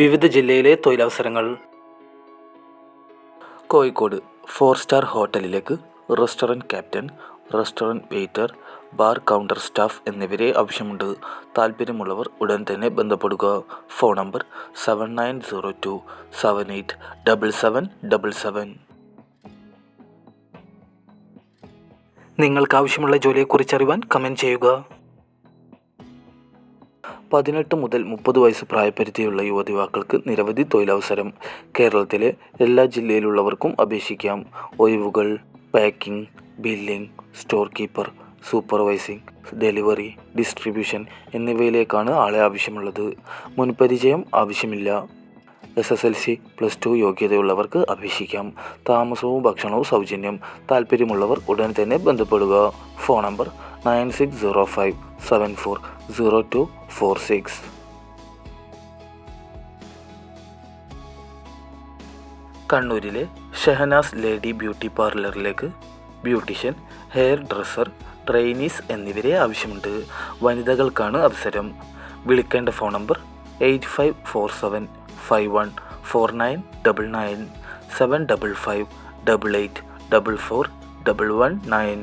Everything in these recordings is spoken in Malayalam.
വിവിധ ജില്ലയിലെ തൊഴിലവസരങ്ങൾ. കോഴിക്കോട് ഫോർ സ്റ്റാർ ഹോട്ടലിലേക്ക് restaurant captain restaurant waiter bar counter staff എന്നിവരെ ആവശ്യമുണ്ട്. താല്പര്യമുള്ളവർ ഉടൻ തന്നെ ബന്ധപ്പെടുക. Phone number seven nine zero two seven eight double seven double seven നിങ്ങൾക്ക് ആവശ്യമുള്ള ജോലിയെക്കുറിച്ച് അറിയുവാൻ കമന്റ് ചെയ്യുക. പതിനെട്ട് മുതൽ മുപ്പത് വയസ്സ് പ്രായപരിധിയുള്ള യുവതിവാക്കൾക്ക് നിരവധി തൊഴിലവസരം കേരളത്തിലെ എല്ലാ ജില്ലയിലുള്ളവർക്കും അപേക്ഷിക്കാം. ഒഴിവുകൾ packing billing store keeper supervising delivery distribution എന്നിവയിലേക്കാണ് ആളെ ആവശ്യമുള്ളത്. മുൻപരിചയം ആവശ്യമില്ല. S S L C plus two യോഗ്യതയുള്ളവർക്ക് അപേക്ഷിക്കാം. താമസവും ഭക്ഷണവും സൗജന്യം. താല്പര്യമുള്ളവർ ഉടൻ തന്നെ ബന്ധപ്പെടുക. Phone number nine six zero five seven four zero two four six കണ്ണൂരിലെ ഷെഹനാസ് ലേഡി ബ്യൂട്ടി പാർലറിലേക്ക് ബ്യൂട്ടീഷ്യൻ ഹെയർ ഡ്രസ്സർ ട്രെയിനീസ് എന്നിവരെ ആവശ്യമുണ്ട്. വനിതകൾക്കാണ് അവസരം. വിളിക്കേണ്ട phone number eight five four seven five one four nine double nine seven double five double eight double four double one nine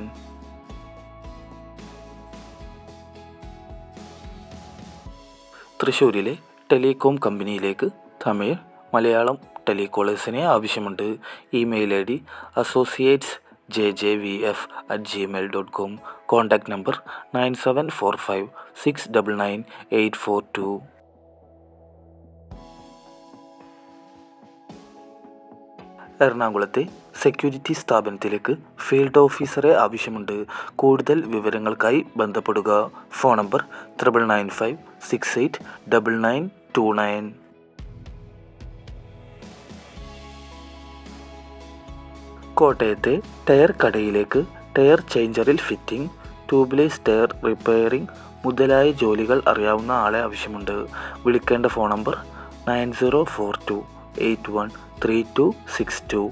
തൃശ്ശൂരിലെ ടെലികോം കമ്പനിയിലേക്ക് തമിഴ് മലയാളം ടെലികോളേഴ്സിനെ ആവശ്യമുണ്ട്. Email I D associates J J V F at Gmail dot com contact number nine seven four five six double nine eight four two. എറണാകുളത്തെ സെക്യൂരിറ്റി സ്ഥാപനത്തിലേക്ക് ഫീൽഡ് ഓഫീസറെ ആവശ്യമുണ്ട്. കൂടുതൽ വിവരങ്ങൾക്കായി ബന്ധപ്പെടുക. Phone number triple nine five six eight double nine two nine. കോട്ടയത്തെ ടയർ കടയിലേക്ക് ടയർ ചേഞ്ചറിൽ ഫിറ്റിംഗ് ട്യൂബ്ലെസ് ടയർ റിപ്പയറിംഗ് മുതലായ ജോലികൾ അറിയാവുന്ന ആളെ ആവശ്യമുണ്ട്. വിളിക്കേണ്ട phone number nine zero four two. Eight one three two six two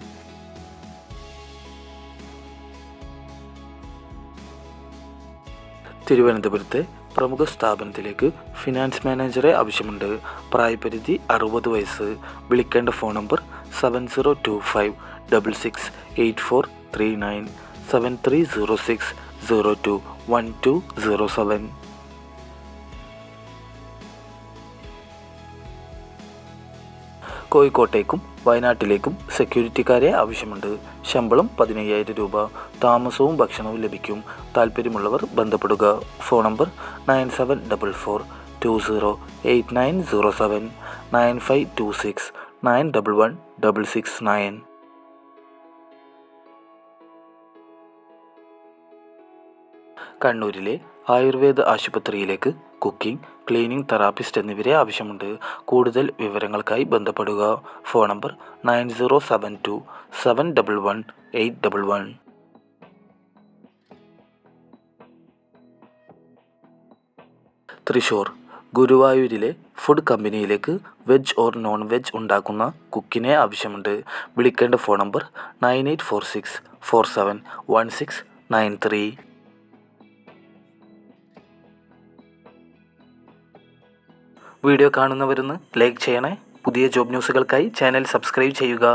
തിരുവനന്തപുരത്തെ പ്രമുഖ സ്ഥാപനത്തിലേക്ക് ഫിനാൻസ് മാനേജറെ ആവശ്യമുണ്ട്. പ്രായപരിധി അറുപത് വയസ്സ്. വിളിക്കേണ്ട phone number seven zero two five double six eight four three nine seven three zero six zero two one two zero seven കോഴിക്കോട്ടേക്കും വയനാട്ടിലേക്കും സെക്യൂരിറ്റിക്കാരെ ആവശ്യമുണ്ട്. ശമ്പളം പതിനയ്യായിരം രൂപ. താമസവും ഭക്ഷണവും ലഭിക്കും. താല്പര്യമുള്ളവർ ബന്ധപ്പെടുക. Phone number nine seven double four two zero eight nine zero seven nine five two six nine double one double six nine. കണ്ണൂരിലെ ആയുർവേദ ആശുപത്രിയിലേക്ക് കുക്കിംഗ് ക്ലീനിംഗ് തെറാപ്പിസ്റ്റ് എന്നിവരെ ആവശ്യമുണ്ട്. കൂടുതൽ വിവരങ്ങൾക്കായി ബന്ധപ്പെടുക. Phone number nine zero seven two seven double one eight double one. Thrissur ഗുരുവായൂരിലെ ഫുഡ് കമ്പനിയിലേക്ക് വെജ് ഓർ നോൺ വെജ് ഉണ്ടാക്കുന്ന കുക്കിനെ ആവശ്യമുണ്ട്. വിളിക്കേണ്ട phone number nine eight four six four seven one six nine three. Video കാണുന്നവരൊന്ന് like ചെയ്യണേ. പുതിയ ജോബ് ന്യൂസുകൾക്കായി ചാനൽ സബ്സ്ക്രൈബ് ചെയ്യുക.